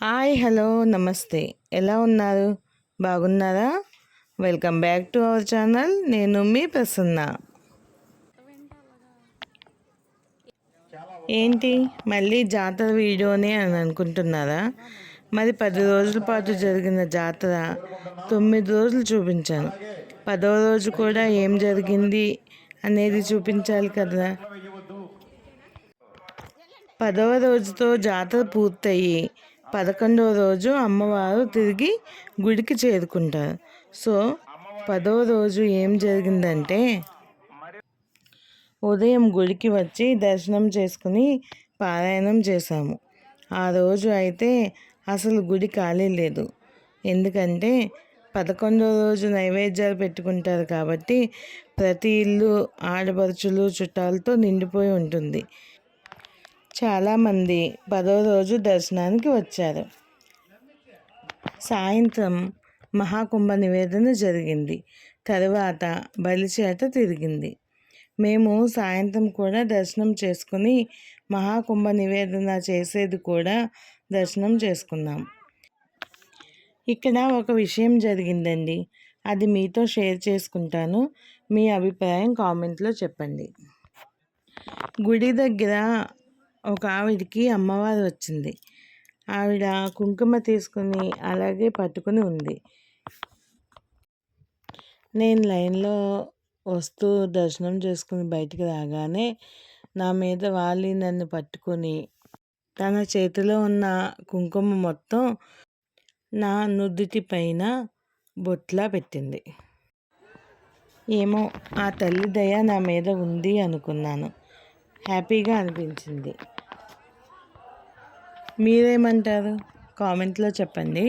Hi hello నమస్తే. ఎలా ఉన్నారు? బాగున్నారా? Welcome back to our channel. నేను మీ ప్రసన్న. ఏంటి? మళ్ళీ జాతర వీడియోనే అని అనుకుంటున్నారా? మరి పది రోజుల పాటు జరిగిన జాతర తొమ్మిది రోజులు చూపించాను. పదవ రోజు కూడా ఏం జరిగింది అనేది చూపించాలి కదా. పదవ రోజుతో జాతర పూర్తయి పదకొండవ రోజు అమ్మవారు తిరిగి గుడికి చేరుకుంటారు. సో పదవ రోజు ఏం జరిగిందంటే ఉదయం గుడికి వచ్చి దర్శనం చేసుకుని పారాయణం చేశాము. ఆ రోజు అయితే అసలు గుడి ఖాళీ లేదు. ఎందుకంటే పదకొండవ రోజు నైవేద్యాలు పెట్టుకుంటారు కాబట్టి ప్రతి ఇల్లు ఆడపడుచులు చుట్టాలతో నిండిపోయి ఉంటుంది. చాలామంది పదో రోజు దర్శనానికి వచ్చారు. సాయంత్రం మహాకుంభ నివేదన జరిగింది. తరువాత బలిచేత తిరిగింది. మేము సాయంత్రం కూడా దర్శనం చేసుకుని మహాకుంభ నివేదన చేసేది కూడా దర్శనం చేసుకున్నాం. ఇక్కడ ఒక విషయం జరిగిందండి. అది మీతో షేర్ చేసుకుంటాను. మీ అభిప్రాయం కామెంట్లో చెప్పండి. గుడి దగ్గర ఒక ఆవిడకి అమ్మవారు వచ్చింది. ఆవిడ కుంకుమ తీసుకుని అలాగే పట్టుకుని ఉంది. నేను లైన్లో వస్తూ దర్శనం చేసుకుని బయటికి రాగానే నా మీద వాలి నన్ను పట్టుకొని తన చేతిలో ఉన్న కుంకుమ మొత్తం నా నుదుటి పైన బొట్లా పెట్టింది. ఏమో ఆ తల్లి దయ నా మీద ఉంది అనుకున్నాను. హ్యాపీగా అనిపించింది. మీరేమంటారు? కామెంట్లో చెప్పండి.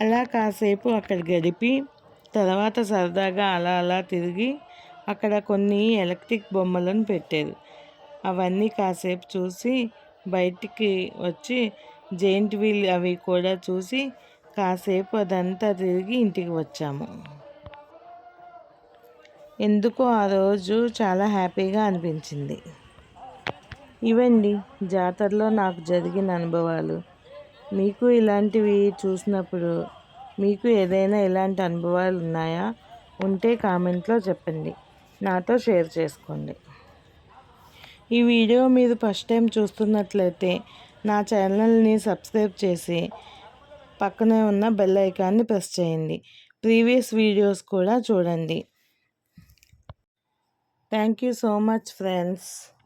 అలా కాసేపు అక్కడ గడిపి తర్వాత సరదాగా అలా అలా తిరిగి అక్కడ కొన్ని ఎలక్ట్రిక్ బొమ్మలను పెట్టారు అవన్నీ కాసేపు చూసి బయటికి వచ్చి జెయింట్ వీల్ అవి కూడా చూసి కాసేపు అదంతా తిరిగి ఇంటికి వచ్చాము. ఎందుకో ఆ రోజు చాలా హ్యాపీగా అనిపించింది. ఇవండి జాతరలో నాకు జరిగిన అనుభవాలు. మీకు ఇలాంటివి చూసినప్పుడు మీకు ఏదైనా ఇలాంటి అనుభవాలు ఉన్నాయా? ఉంటే కామెంట్లో చెప్పండి. నాతో షేర్ చేసుకోండి. ఈ వీడియో మీరు ఫస్ట్ టైం చూస్తున్నట్లయితే నా ఛానల్ని సబ్స్క్రైబ్ చేసి పక్కనే ఉన్న బెల్ ఐకాన్ని ప్రెస్ చేయండి. ప్రీవియస్ వీడియోస్ కూడా చూడండి. Thank you so much friends.